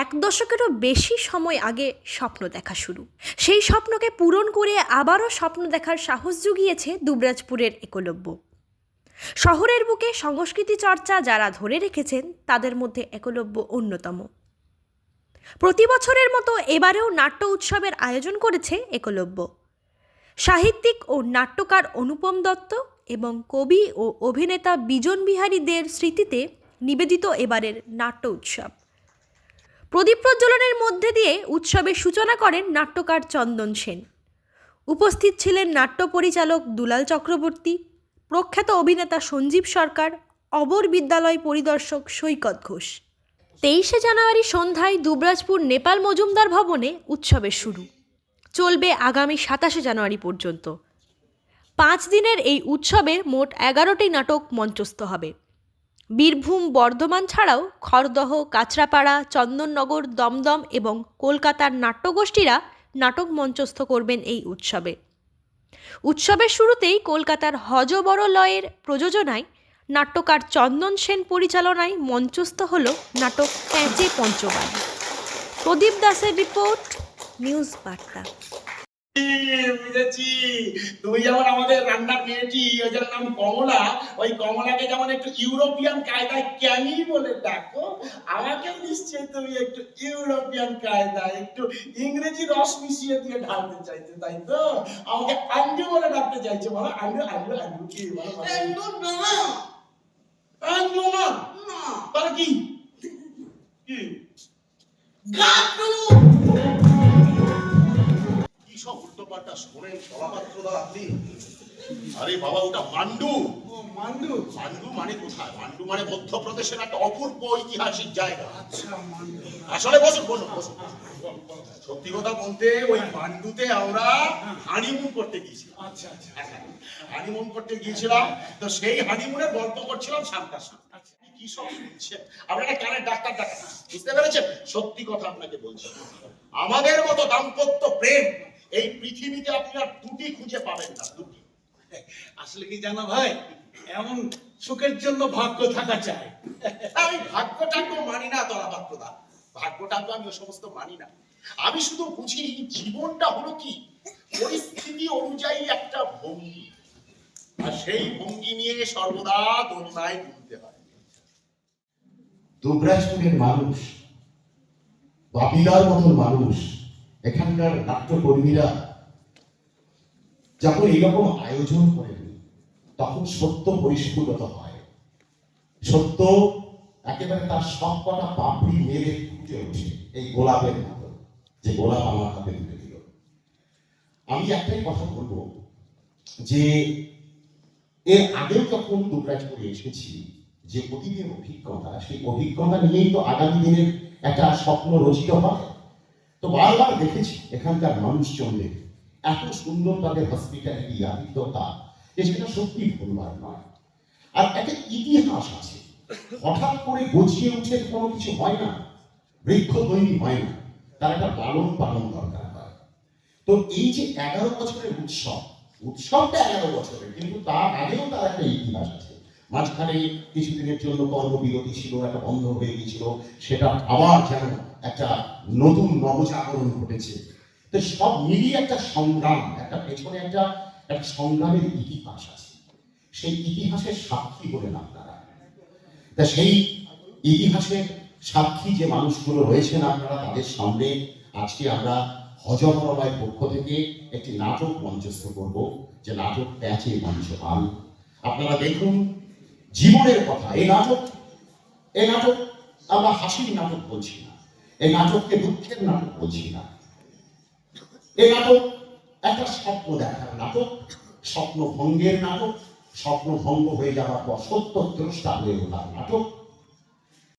এক দশকেরও বেশি সময় আগে স্বপ্ন দেখা শুরু। সেই স্বপ্নকে পূরণ করে আবারও স্বপ্ন দেখার সাহস জুগিয়েছে দুবরাজপুরের একলব্য। শহরের বুকে সংস্কৃতি চর্চা যারা ধরে রেখেছেন, তাদের মধ্যে একলব্য অন্যতম। প্রতি বছরের মতো এবারেও নাট্য উৎসবের আয়োজন করেছে একলব্য। সাহিত্যিক ও নাট্যকার অনুপম দত্ত এবং কবি ও অভিনেতা বিজন বিহারী দের স্মৃতিতে নিবেদিত এবারের নাট্য উৎসব। প্রদীপ প্রজ্বলনের মধ্যে দিয়ে উৎসবের সূচনা করেন নাট্যকার চন্দন সেন। উপস্থিত ছিলেন নাট্য পরিচালক দুলাল চক্রবর্তী, প্রখ্যাত অভিনেতা সঞ্জীব সরকার অবর বিদ্যালয় পরিদর্শক সৈকত ঘোষ। তেইশে জানুয়ারি সন্ধ্যায় দুবরাজপুর নেপাল মজুমদার ভবনে উৎসবের শুরু। চলবে আগামী সাতাশে জানুয়ারি পর্যন্ত। পাঁচ দিনের এই উৎসবে মোট এগারোটি নাটক মঞ্চস্থ হবে। বীরভূম বর্ধমান ছাড়াও খড়দহ, কাঁচরাপাড়া, চন্দননগর, দমদম এবং কলকাতার নাট্যগোষ্ঠীরা নাটক মঞ্চস্থ করবেন এই উৎসবে। উৎসবের শুরুতেই কলকাতার হজবরলয়ের প্রযোজনায় নাট্যকার চন্দন সেন পরিচালনায় মঞ্চস্থ হল নাটক প্যাঁচে পঞ্চবান প্রদীপ দাসের রিপোর্ট, নিউজ বার্তা। বুঝেছি। তুই যেমন আমাদের রান্নার মেয়েটি, ওই যার নাম কমলা, ওই কমলাকে যেমন একটু ইউরোপিয়ান কায়দায় ক্যামি বলে ডাকো, আমাকেও নিশ্চয়ই তুমি একটু ইউরোপিয়ান কায়দায়, একটু ইংরেজি রস মিশিয়ে দিয়ে ঢালতে চাইছো, তাই তো? আমাকে আন্ডু বলে ডাকতে চাইছো, বলো। আন্ডু আন্ডু আন্ডু কি? বলো উল্টোপাল্টা শোনেন আপনি। আরে বাবা ওটা মান্ডু। মান্ডু? মান্ডু মানে কোথায়? মান্ডু মানে মধ্যপ্রদেশের একটা অপূর্ব ঐতিহাসিক জায়গা। আচ্ছা আসলে বসুন বসুন বসুন। সত্যি কথা বলতে ওই মান্ডুতে আমরা হানিমুন করতে গিয়েছিলাম। আচ্ছা আচ্ছা। হানিমুন করতে গিয়েছিলাম। তো সেই হানিমুনের গল্প করছিলাম সামটার সামনে। কি সব আপনারা কানের ডাক্তার ডাক্তার বুঝতে পেরেছেন? সত্যি কথা আপনাকে বলছি। আমাদের মতো দাম্পত্য প্রেম এই পৃথিবীতে আপনি আর দুটি খুঁজে পাবেন না দুটি। আসলে কি জানো ভাই? এমন সুখের জন্য ভাগ্য থাকা চাই। আমি ভাগ্যটাকে মানি না তলাপাত্রদা ভাগ্যটাকে আমি ও সমস্ত মানি না। আমি শুধু বুঝি জীবনটা হলো কি? পরিস্থিতি অনুযায়ী একটা ভঙ্গি। আর সেই ভঙ্গি নিয়ে সর্বদা দোলনায় তুলতে হয়। দুবরাজপুরের মানুষ বাবিলার মতন মানুষ এখানকার নাট্যকর্মীরা যখন এইরকম আয়োজন করেন, তখন সত্য পরিস্ফুটত হয়। সত্য একেবারে তার সব কটা পাপড়ি মেরে ফুটে ওঠে এই গোলাপের মতো, যে গোলাপ আমার হাতে তুলে দিল। আমি একটাই কথা বলব, যে এর আগেও যখন দুবরাজপুরে এসেছি, যে অতীতের অভিজ্ঞতা, সেই অভিজ্ঞতা নিয়েই তো আগামী দিনের একটা স্বপ্ন রচিত হয়। তো বারবার দেখেছি, এখানকার মানুষজনদের এত সুন্দর তাদের হসপিটালিটি আতিথ্যতা, যে সেটা সত্যি ভুলবার নয়। আর একটা ইতিহাস আছে, হঠাৎ করে গছিয়ে উঠে কোনো কিছু হয় না, বৃক্ষ তৈরি হয় না, তার একটা পালন পালন দরকার হয়। তো এই যে এগারো বছরের উৎসব, উৎসবটা এগারো বছরের, কিন্তু তার আগেও তার একটা মাঝখানে কিছুদিনের জন্য কর্মবিরতি ছিল, একটা বন্ধ হয়ে গিয়েছিল, সেটা আবার যেন একটা নতুন নবজাগরণ ঘটেছে। তো সব মিলিয়ে একটা সংগ্রাম, একটা পেছনে একটা একটা সংগ্রামের ইতিহাস আছে। সেই ইতিহাসের সাক্ষী হলেন আপনারা। তা সেই ইতিহাসের সাক্ষী যে মানুষগুলো রয়েছেন আপনারা তাদের সামনে আজকে আমরা হজবরলয় পক্ষ থেকে একটি নাটক মঞ্চস্থ করব, যে নাটক প্যাচে মঞ্চ পান। আপনারা দেখুন জীবনের কথা, এই নাটক এই নাটক আমরা হাসির নাটক বলছি না। এই নাটককে দুঃখের নাটক বলছি না। এই নাটক একটা স্বপ্ন দেখার নাটক স্বপ্ন ভঙ্গের নাটক স্বপ্ন ভঙ্গ হয়ে যাওয়ার পর সত্য দ্রষ্টা হয়ে ওঠার নাটক।